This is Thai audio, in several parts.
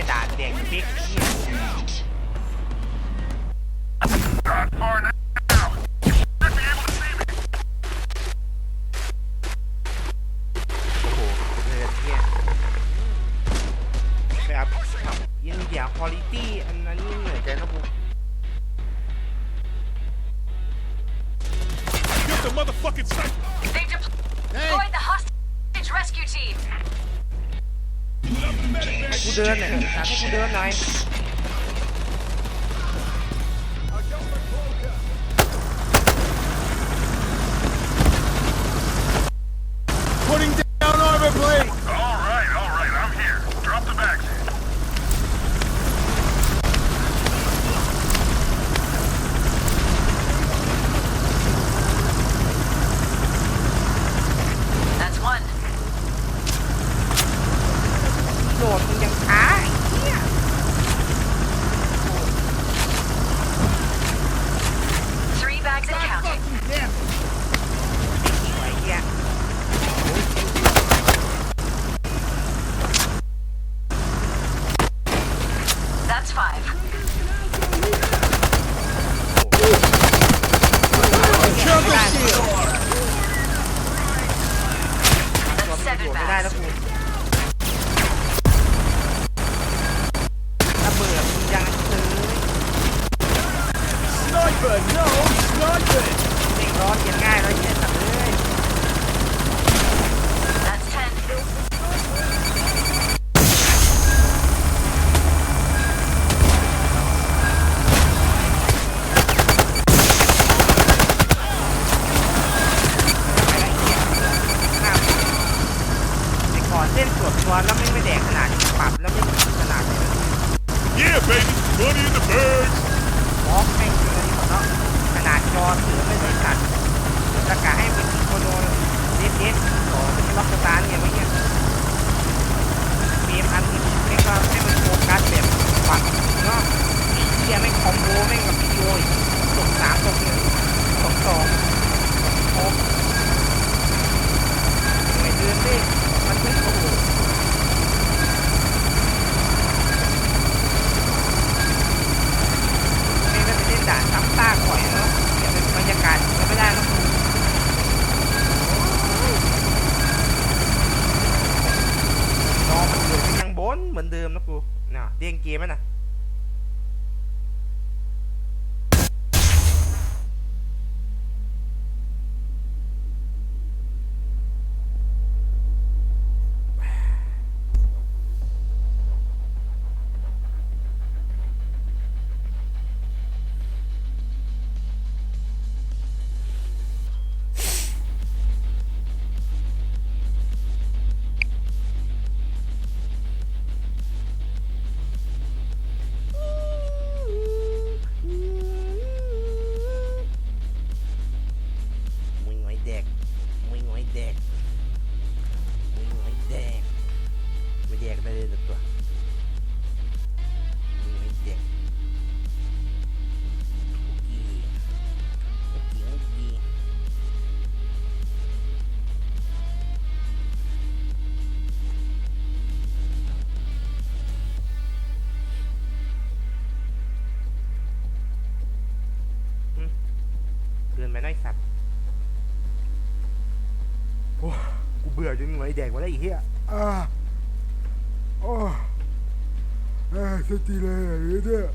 ยด่านแดงบิ๊กเฮีย Not far now. Should be able to see me. โอ้โหเดินเฮียแบบยินเดียคุณภาพอันนั้นนี่เหนื่อยใจนะกู Get the motherfucking sniper. They deployed the hostage rescue team. ให้กูเดินหน่อยเถอะให้กูเดินหน่อย Putting down armor plate! All right, all right, I'm here. Drop the bags in. That's one. โดดมึงยังช้าไอ้เหี้ย Three bags and counting. ไอ้เหี้ย That's five. Chunk of steel! That's โด seven ด ไอ้ก่อนเส้นตรวจตัวแล้วไม่ไม่แดงขนาดนี้ปรับแล้วไม่ขนาดไหน Yeah, baby. Money in the bags. บล็อกให้เกินหมดเนาะขนาดจอถือไม่เลยสัตว์ประกาศให้เป็นโคโนเด็ดเด็ดต่อเป็นล็อกสตาร์ทเนี่ยไม่เงี้ยเบียมอันนี้ไม่ก็ให้มันโฟกัสแบบปัดเนาะไอ้เหี้ยไม่งคอมโบไม่งกับวิดีโออีกตกสามตกหนึ่งตกสองโอ้ไม่เดินดิมันไม่โอ้โหไม่ได้ไปเล่นด่านซ้ำซากบ่อยเนาะเดี๋ยวเป็นบรรยากาศก็ไม่ได้เนอะน้องมันอยู่ยังบน เหมือนเดิมนะกูน่ะเด้งเกมไหมน่ะ บื่อจนไว้แดกมาได้อีกเหี้ยอ่าโอ้เอ้ยสติเลยอย่างนี้เนี่ย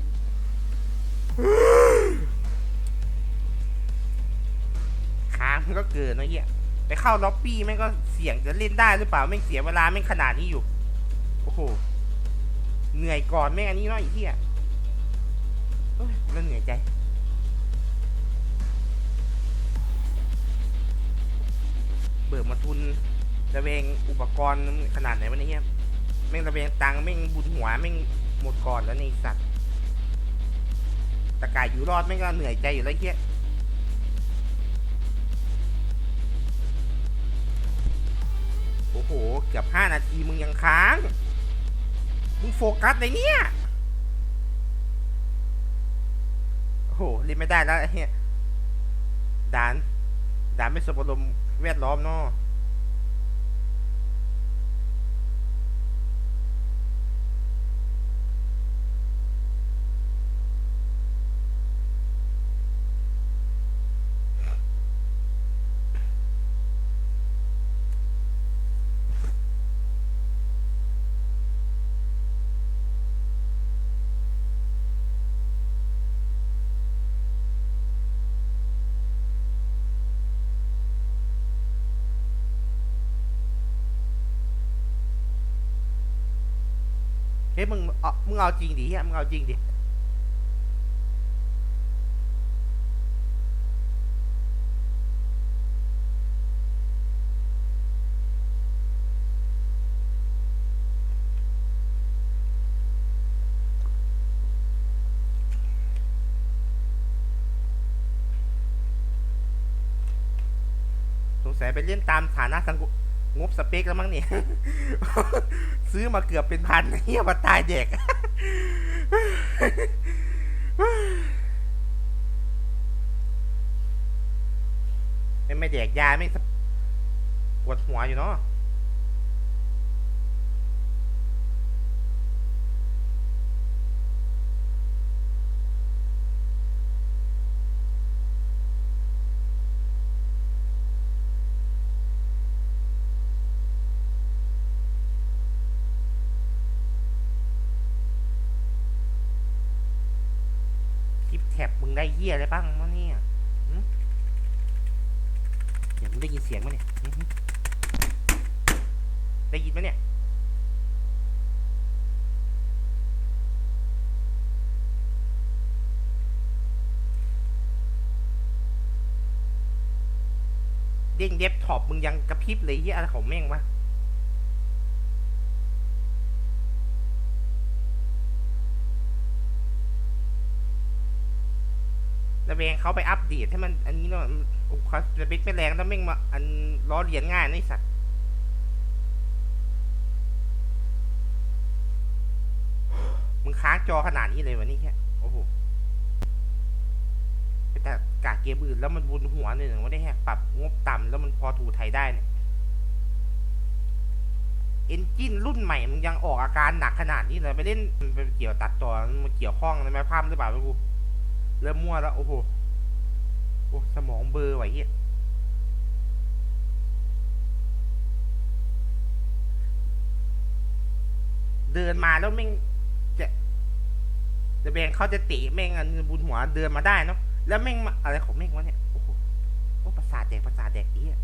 ค้างมันก็เกินนะเหี้ยไปเข้าล็อบบี้แม่งก็เสี่ยงจะเล่นได้หรือเปล่าแม่งเสียเวลาแม่งขนาดนี้อยู่ โอ้โห เหนื่อยก่อนแม่งอันนี้เนาะไอีกเหี้ยเฮ้ยแล้วเหนื่อยใจ เบิกมาทุน ระเวงอุปกรณ์ขนาดไหนวะเนี่ยแม่งระเวงตังแม่งบุญหัวแม่งหมดก่อนแล้วในสัตว์ตะกายอยู่รอดแม่งก็เหนื่อยใจอยู่แล้วไอ้เหี้ยโอ้โห เกือบห้านาทีมึงยังค้าง มึงโฟกัสในเนี้ยโอ้โหเล่นไม่ได้แล้วไอ้เฮียด่านด่านไม่สมบูรณ์แวดล้อมเนาะ เฮ้ยมึงเอามึงเอาจริงดิเฮียมึงเอาจริงดิสงสัยไปเล่นตามฐานะสังคม งบสเปคแล้วมั้งเนี่ยซื้อมาเกือบเป็นพันเฮียมาตายเด็กไม่ไม่แดกยาไม่ปวดหัวอยู่เนาะคลิปแท็บมึงได้เฮี ยอะไรบ้างวะเนี่ยเดี๋ยวมึงได้ยินเสียงมั้ยเนี่ย ได้ยินไหมเนี่ย เด้งเดฟท็อปมึงยังกระพริบเลยเฮียอะไรของแม่งวะ ระเวงเขาไปอัปเดตให้มันอันนี้เนาะโอ้เขาระเบกไม่แรงแล้วแม่งมาอันล้อเลียนง่ายนะไอสัตว์มึงค้างจอขนาดนี้เลยวะนี่แค่โอ้โหแต่กาเกมอื่นแล้วมันวนหัวเนี่ยว่าได้แฮกปรับงบต่ำแล้วมันพอถูไทยได้เนี่ยเอนจินรุ่นใหม่มึงยังออกอาการหนักขนาดนี้เลยไปเล่นมันไปเกี่ยวตัดต่อมันมาเกี่ยวข้องในแม่ภาพหรือเปล่าไม่รู้ เริ่มมั่วแล้ว โอ้โห โอ้สมองเบอร์ไหวเฮียเดินมาแล้วแม่งจะจะแบงเขาจะเตะแม่งอันบุญหัวเดินมาได้เนาะแล้วแม่งมาอะไรของแม่งวะเนี่ย โอ้โหโอ้ประสาทแดกประสาทแดกไอ้เหี้ย